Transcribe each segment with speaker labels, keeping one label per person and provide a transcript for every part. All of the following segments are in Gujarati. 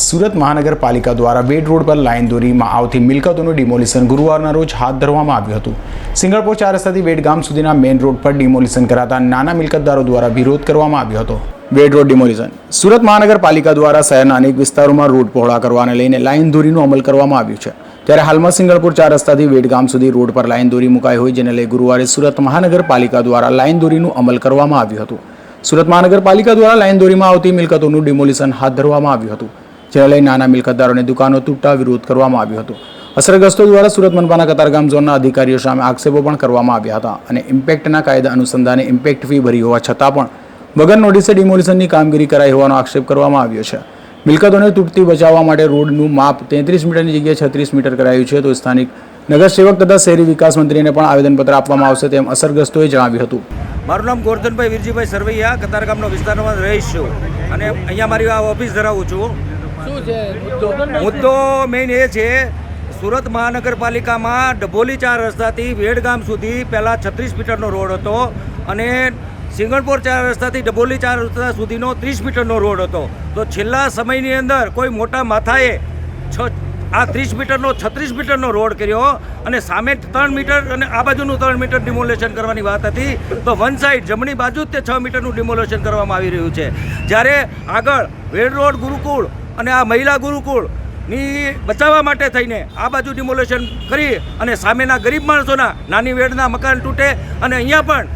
Speaker 1: સુરત મહાનગરપાલિકા દ્વારા વેડ રોડ પર લાઇન દોરીમાં આવતી મિલકતોનું ડિમોલિશન ગુરુવારના રોજ હાથ ધરવામાં આવ્યું હતું. સિંગળપોર ચાર રસ્તાથી વેડ ગામ સુધીના મેઇન રોડ પર ડિમોલિશન કરાતા નાના મિલકતદારો દ્વારા વિરોધ કરવામાં આવ્યો હતો. વેડ રોડ ડિમોલિશન. સુરત મહાનગરપાલિકા દ્વારા શહેરના અનેક વિસ્તારોમાં રોડ પહોળા કરવાને લઈને લાઇન દોરીનું અમલ કરવામાં આવ્યું છે. ત્યારે હાલમાં સિંગળપુર ચાર રસ્તાથી વેડ ગામ સુધી રોડ પર લાઇન દોરી મુકાઈ હોય, જેને લઈ ગુરુવારે સુરત મહાનગરપાલિકા દ્વારા લાઇન દોરીનું અમલ કરવામાં આવ્યું હતું. સુરત મહાનગરપાલિકા દ્વારા લાઇન દોરીમાં આવતી મિલકતોનું ડિમોલિશન હાથ ધરવામાં આવ્યું હતું. જેને લઈ નાના મિલકતદારોની દુકાનો તૂટતા વિરોધ કરવામાં આવ્યો હતો. અસરગ્રસ્તો દ્વારા સુરત મનપાના કતારગામ ઝોનના અધિકારીઓ સામે આક્ષેપો પણ કરવામાં આવ્યા હતા અને ઇમ્પેક્ટના કાયદા અનુસંધાને ઇમ્પેક્ટ ફી ભરી હોવા છતાં પણ વગર નોટિસે ડિમોલિશનની કામગીરી કરાઈ હોવાનો આક્ષેપ કરવામાં આવ્યો છે. મિલકતોને તૂટતી બચાવવા માટે રોડનું માપ તેત્રીસ મીટરની જગ્યાએ છત્રીસ મીટર કરાયું છે તો સ્થાનિક નગરસેવક તથા શહેરી વિકાસ મંત્રીને પણ આવેદનપત્ર આપવામાં આવશે તેમ અસરગ્રસ્તોએ જણાવ્યું હતું.
Speaker 2: મારું નામ ગોરધનભાઈ વીરજીભાઈ સરવૈયા કતારગામનો વિસ્તારમાં રહીશ છું અને અહીંયા મારી આ ઓફિસ ધરાવું છું.
Speaker 3: શું છે? મુદ્દો?
Speaker 2: મેઇન એ છે, સુરત મહાનગરપાલિકામાં ડભોલી ચાર રસ્તાથી વેડગામ સુધી પહેલાં છત્રીસ મીટરનો રોડ હતો અને સિંગણપોર ચાર રસ્તાથી ડભોલી ચાર રસ્તા સુધીનો ત્રીસ મીટરનો રોડ હતો. તો છેલ્લા સમયની અંદર કોઈ મોટા માથાએ છ, આ ત્રીસ મીટરનો, છત્રીસ મીટરનો રોડ કર્યો અને સામે ત્રણ મીટર અને આ બાજુનું ત્રણ મીટર ડિમોલેશન કરવાની વાત હતી, તો વન સાઈડ જમણી બાજુ જ તે છ મીટરનું ડિમોલેશન કરવામાં આવી રહ્યું છે. જ્યારે આગળ વેડ રોડ ગુરુકુળ અને આ મહિલા ગુરુકુળની બચાવવા માટે થઈને આ બાજુ ડિમોલેશન કરી અને સામેના ગરીબ માણસોના નાની વેડના મકાન તૂટે અને અહીંયા પણ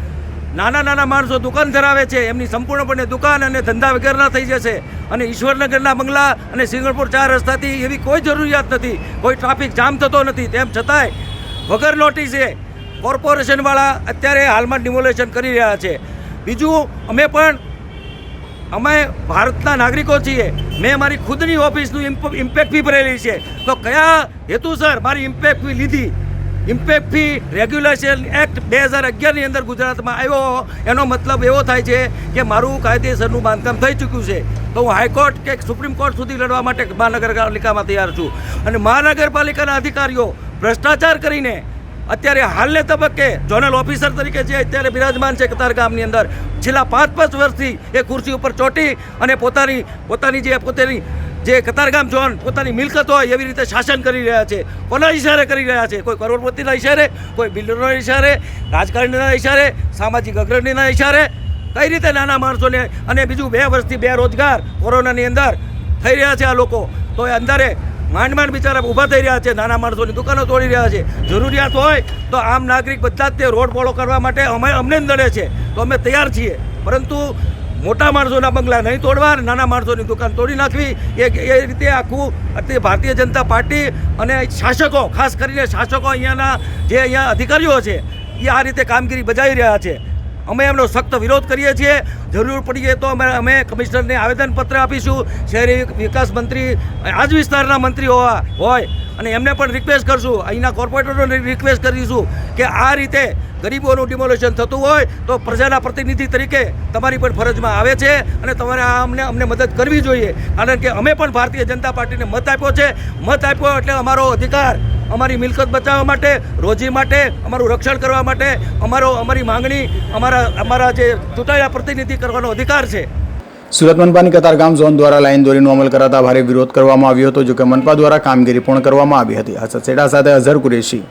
Speaker 2: નાના નાના માણસો દુકાન ધરાવે છે. એમની સંપૂર્ણપણે દુકાન અને ધંધા વગેરેના થઈ જશે અને ઈશ્વરનગરના બંગલા અને સિંગણપુર ચાર રસ્તાથી એવી કોઈ જરૂરિયાત નથી. કોઈ ટ્રાફિક જામ થતો નથી. તેમ છતાંય વગર નોટિસે કોર્પોરેશનવાળા અત્યારે હાલમાં ડિમોલેશન કરી રહ્યા છે. બીજું, અમે પણ અમે ભારતના નાગરિકો છીએ. મેં મારી ખુદની ઓફિસનું ઇમ્પેક્ટ ફી ભરેલી છે. તો કયા હેતુસર મારી ઇમ્પેક્ટ ફી લીધી? ઇમ્પેક્ટ ફી રેગ્યુલેશન એક્ટ બે હજાર અગિયારની અંદર ગુજરાતમાં આવ્યો. એનો મતલબ એવો થાય છે કે મારું કાયદેસરનું બાંધકામ થઈ ચૂક્યું છે. તો હું હાઈકોર્ટ કે સુપ્રીમ કોર્ટ સુધી લડવા માટે મહાનગરપાલિકામાં તૈયાર છું. અને મહાનગરપાલિકાના અધિકારીઓ ભ્રષ્ટાચાર કરીને અત્યારે હાલને તબક્કે ઝોનલ ઓફિસર તરીકે જે અત્યારે બિરાજમાન છે કતારગામની અંદર, છેલ્લા પાંચ પાંચ વર્ષથી એ ખુરશી ઉપર ચોંટી અને પોતાની પોતાની જે પોતાની જે કતારગામ ઝોન, પોતાની મિલકત હોય એવી રીતે શાસન કરી રહ્યા છે. કોના ઇશારે કરી રહ્યા છે? કોઈ કરોડપતિના ઇશારે કોઈ બિલ્ડરના ઇશારે રાજકારણીના ઇશારે સામાજિક અગ્રણીના ઇશારે કઈ રીતે નાના માણસોને અને બીજું બે વર્ષથી બેરોજગાર કોરોનાની અંદર થઈ રહ્યા છે આ લોકો? તો એ અંદરે માંડ માંડ બિચારા ઊભા થઈ રહ્યા છે, નાના માણસોની દુકાનો તોડી રહ્યા છે. જરૂરિયાત હોય તો આમ નાગરિક બધા જ તે રોડ પોળો કરવા માટે અમે અમને દડે છે. તો અમે તૈયાર છીએ. પરંતુ મોટા માણસોના બંગલા નહીં તોડવા નાના માણસોની દુકાન તોડી નાખવી, એ એ રીતે આખું અત્યારે ભારતીય જનતા પાર્ટી અને શાસકો, ખાસ કરીને શાસકો અહીંયાના જે અહીંયા અધિકારીઓ છે, એ આ રીતે કામગીરી બજાવી રહ્યા છે. અમે એમનો સખ્ત વિરોધ કરીએ છીએ. જરૂર પડીએ તો અમે અમે કમિશનરને આવેદનપત્ર આપીશું. શહેરી વિકાસ મંત્રી, આજ વિસ્તારના મંત્રી હોવા હોય. અને એમને પણ રિક્વેસ્ટ કરશું. અહીંના કોર્પોરેટરોને રિક્વેસ્ટ કરીશું કે આ રીતે ગરીબોનું ડિમોલેશન થતું હોય તો પ્રજાના પ્રતિનિધિ તરીકે તમારી પણ ફરજમાં આવે છે અને તમારે આ અમને અમને મદદ કરવી જોઈએ. કારણ કે અમે પણ ભારતીય જનતા પાર્ટીને મત આપ્યો છે. મત આપ્યો એટલે અમારો અધિકાર અમારી મિલકત બચાવવા માટે, રોજી માટે, અમારું રક્ષણ કરવા માટે, અમારો, અમારી માંગણી, અમારા અમારા જે ચૂંટાયેલા પ્રતિનિધિ કરવાનો અધિકાર છે.
Speaker 1: સુરત મનપાની કતારગામ ઝોન દ્વારા લાઇન દોરીનો અમલ કરાતા ભારે વિરોધ કરવામાં આવ્યો હતો, જોકે મનપા દ્વારા કામગીરી પૂર્ણ કરવામાં આવી હતી. આ સેડા સાથે અઝહર કુરેશી.